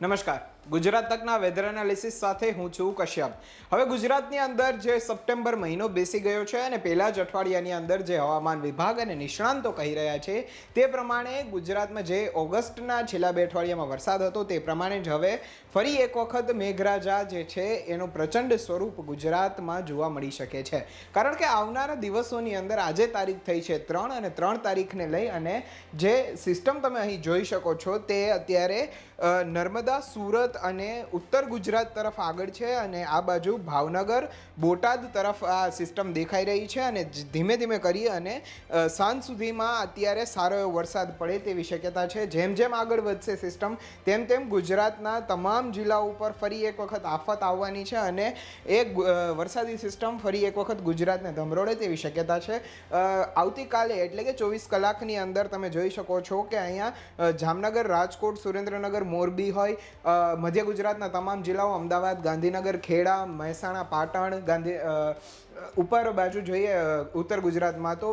નમસ્કાર. Gujarat તકના weather analysis સાથે હું છું કશ્યપ. હવે ગુજરાતની અંદર જે સપ્ટેમ્બર મહિનો બેસી ગયો છે અને પહેલા જ અઠવાડિયાની અંદર જે હવામાન વિભાગ અને નિષ્ણાંતો કહી રહ્યા છે, તે પ્રમાણે ગુજરાતમાં જે ઓગસ્ટના છેલ્લા બે અઠવાડિયામાં વરસાદ હતો, તે પ્રમાણે જ હવે ફરી એક વખત મેઘરાજા જે છે, એનું પ્રચંડ સ્વરૂપ ગુજરાતમાં જોવા મળી શકે છે. કારણ કે આવનારા દિવસોની અંદર આજે તારીખ થઈ છે ત્રણ અને ત્રણ તારીખને લઈ અને જે સિસ્ટમ તમે અહીં જોઈ શકો છો, તે અત્યારે નર્મદા, સુરત અને ઉત્તર ગુજરાત તરફ આગળ છે અને આ બાજુ ભાવનગર, બોટાદ તરફ આ સિસ્ટમ દેખાઈ રહી છે અને ધીમે ધીમે કરી અને સાંજ સુધીમાં અત્યારે સારો એવો વરસાદ પડે તેવી શક્યતા છે. જેમ જેમ આગળ વધશે સિસ્ટમ તેમ તેમ ગુજરાતના તમામ જિલ્લાઓ ઉપર ફરી એક વખત આફત આવવાની છે અને એ વરસાદી સિસ્ટમ ફરી એક વખત ગુજરાતને ધમરોડે તેવી શક્યતા છે. આવતીકાલે એટલે કે ચોવીસ કલાકની અંદર તમે જોઈ શકો છો કે અહીંયા જામનગર, રાજકોટ, સુરેન્દ્રનગર, મોરબી હોય મધ્ય ગુજરાતના તમામ જિલ્લાઓ, અમદાવાદ, ગાંધીનગર, ખેડા, મહેસાણા, પાટણ, ગાંધી ઉપર બાજુ જોઈએ ઉત્તર ગુજરાતમાં તો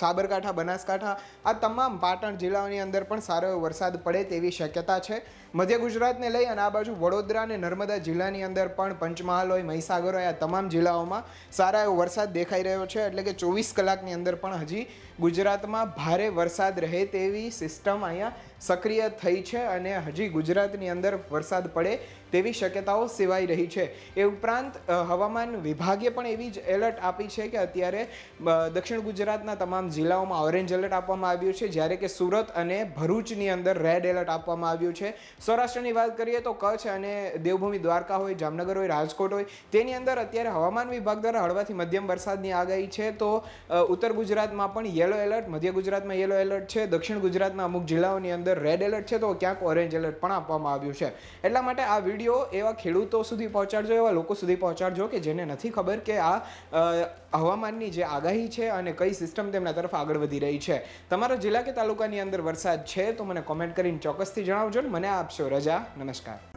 સાબરકાંઠા, બનાસકાંઠા, આ તમામ પાટણ જિલ્લાઓની અંદર પણ સારો એવો વરસાદ પડે તેવી શક્યતા છે. મધ્ય ગુજરાતને લઈ અને આ બાજુ વડોદરા અને નર્મદા જિલ્લાની અંદર પણ પંચમહાલ હોય, મહીસાગર હોય, આ તમામ જિલ્લાઓમાં સારા એવો વરસાદ દેખાઈ રહ્યો છે. એટલે કે ચોવીસ કલાકની અંદર પણ હજી ગુજરાતમાં ભારે વરસાદ રહે તેવી સિસ્ટમ અહીંયા સક્રિય થઈ છે અને હજી ગુજરાતની અંદર વરસાદ પડે તેવી શક્યતાઓ સેવાઈ રહી છે. એ ઉપરાંત હવામાન વિભાગે પણ એવી જ એલર્ટ આપી છે કે અત્યારે દક્ષિણ ગુજરાતના તમામ જિલ્લાઓમાં ઓરેન્જ એલર્ટ આપવામાં આવ્યું છે. જ્યારે કે સુરત અને ભરૂચની અંદર રેડ એલર્ટ આપવામાં આવ્યું છે. સૌરાષ્ટ્રની વાત કરીએ તો કચ્છ અને દેવભૂમિ દ્વારકા હોય, જામનગર હોય, રાજકોટ હોય, તેની અંદર અત્યારે હવામાન વિભાગ દ્વારા હળવાથી મધ્યમ વરસાદની આગાહી છે. તો ઉત્તર ગુજરાતમાં પણ યલો એલર્ટ, મધ્ય ગુજરાતમાં યલો એલર્ટ છે. દક્ષિણ ગુજરાતના અમુક જિલ્લાઓની અંદર રેડ એલર્ટ છે. તો ક્યાંક ઓરેન્જ એલર્ટ પણ આપવામાં આવ્યું છે. એટલા માટે આ વીડિયો એવા ખેડૂતો સુધી પહોંચાડજો, એવા લોકો સુધી પહોંચાડજો કે જેને નથી ખબર કે આ હવામાનની જે આગાહી છે અને કઈ સિસ્ટમ તેમના તરફ આગળ વધી રહી છે. તમારા જિલ્લા કે તાલુકાની અંદર વરસાદ છે તો મને કોમેન્ટ કરીને ચોક્કસથી જણાવજો ને. મને આપશો રજા. નમસ્કાર.